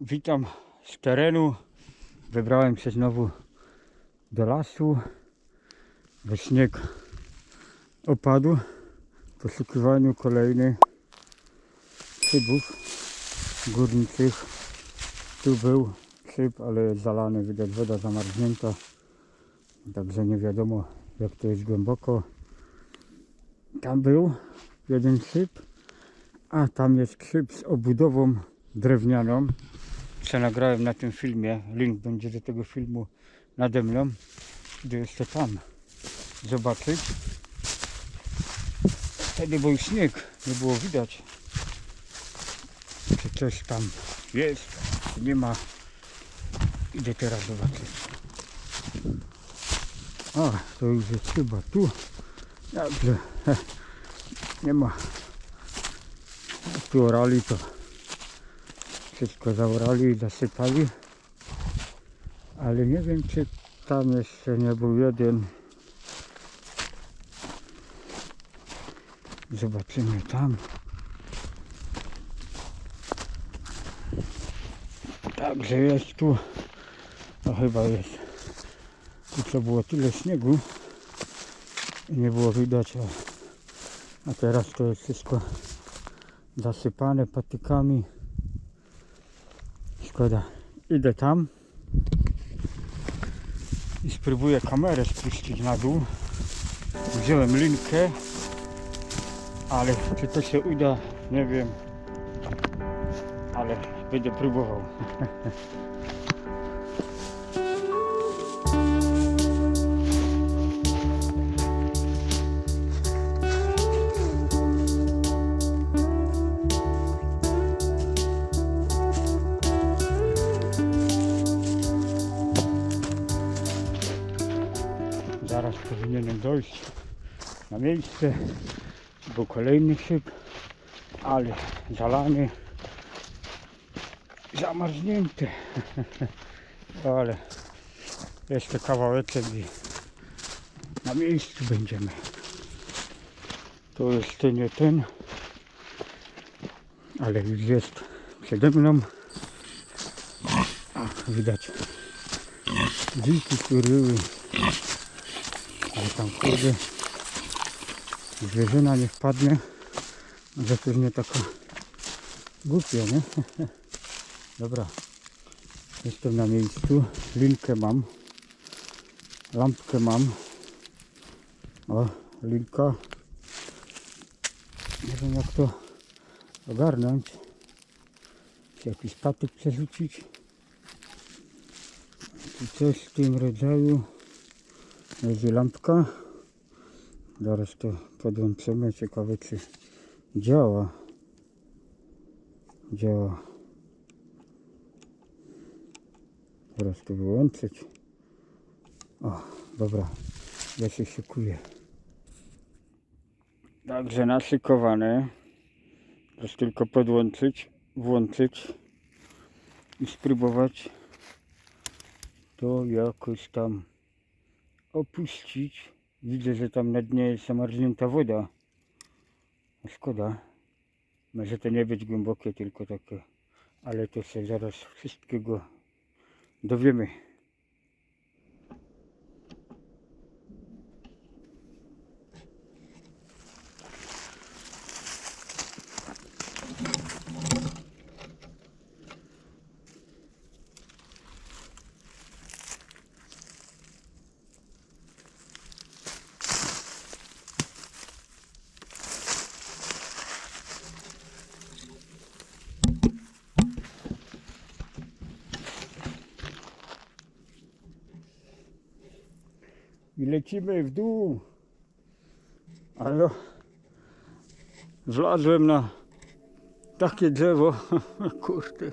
Witam z terenu. Wybrałem się znowu do lasu, bo śnieg opadł. W poszukiwaniu kolejnych szybów górniczych. Tu był szyb, ale jest zalany, widać woda zamarznięta. Także nie wiadomo jak to jest głęboko. Tam był jeden szyb, a tam jest szyb z obudową drewnianą co nagrałem na tym filmie. Link będzie do tego filmu nade mną. Idę jeszcze tam zobaczyć. Wtedy był śnieg, nie było widać, czy coś tam jest, czy nie ma. Idę teraz zobaczyć. A, to już jest chyba tu. Dobrze, nie ma. Tu orali to wszystko zaorali i zasypali. Ale nie wiem, czy tam jeszcze nie był jeden. Zobaczymy tam. Także jest tu. No chyba jest. Tu co było tyle śniegu. I nie było widać. A, a teraz to jest wszystko zasypane patykami. Szkoda. Idę tam i spróbuję kamerę spuścić na dół. Wziąłem linkę, ale czy to się uda, nie wiem. Ale będę próbował. Zaraz powinienem dojść na miejsce. Był kolejny szyb, ale zalany, zamarznięty. ale jeszcze kawałeczek i na miejscu będziemy. To jest ten, nie ten, ale już jest przede mną. Widać wilki, które ale tam kurde. Zwierzyna nie wpadnie, że to nie taka głupia, nie? Dobra, jestem na miejscu, linkę mam, lampkę mam, o, linka, nie wiem jak to ogarnąć, jakiś patyk przerzucić, czy coś w tym rodzaju. Jest i lampka. Zaraz to podłączymy. Ciekawe czy działa. Działa. Teraz to wyłączyć. O, dobra. Ja się szykuję. Także naszykowane. Teraz tylko podłączyć, włączyć i spróbować to jakoś tam opuścić. Widzę, że tam na dnie jest zamarznięta woda. Szkoda. Może to nie być głębokie, tylko takie. Ale to się zaraz wszystkiego dowiemy. I lecimy w dół. Ale wlazłem na takie drzewo. Kurde.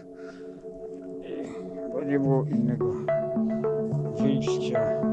Bo nie było innego wyjścia.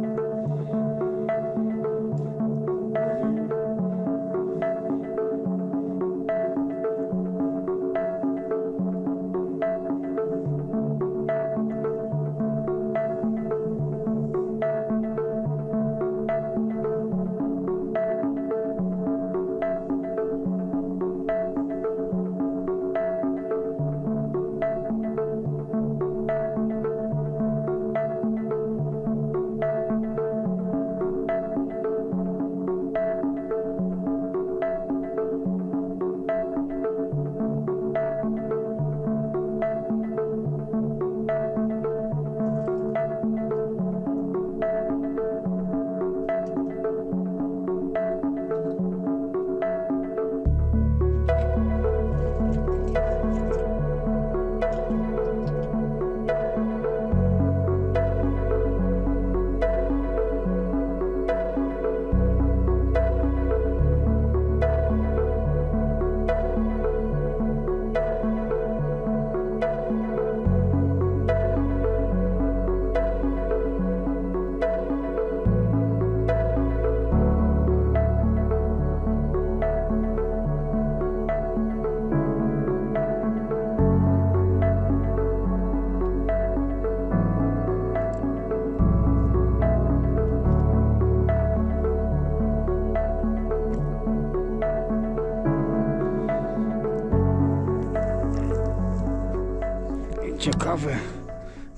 Ciekawe,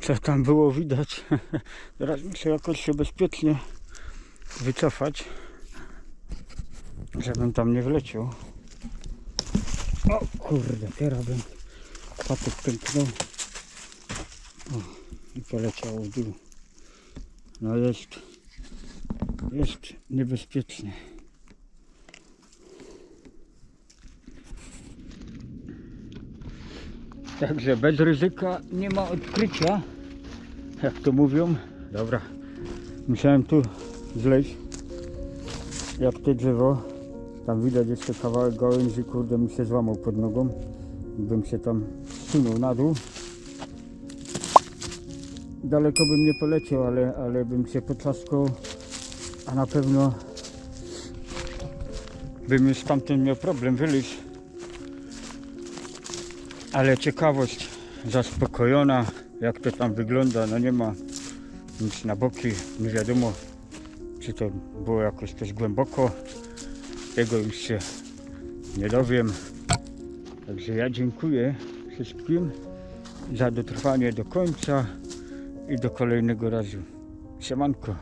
co tam było widać. Teraz muszę jakoś się bezpiecznie wycofać, żebym tam nie wleciał. O kurde, teraz bym patyk pęknął. I poleciało w dół. No jest, jest niebezpiecznie. Także bez ryzyka nie ma odkrycia, jak to mówią. Dobra, musiałem tu zleźć, jak te drzewo. Tam widać jeszcze kawałek gałęzi, kurde mi się złamał pod nogą. Bym się tam zsunął na dół. Daleko bym nie poleciał, ale, ale bym się potrzaskał, a na pewno bym już tamten miał problem wyleźć. Ale ciekawość zaspokojona, jak to tam wygląda, no nie ma nic na boki, nie wiadomo czy to było jakoś też głęboko, tego już się nie dowiem. Także ja dziękuję wszystkim za dotrwanie do końca i do kolejnego razu. Siemanko.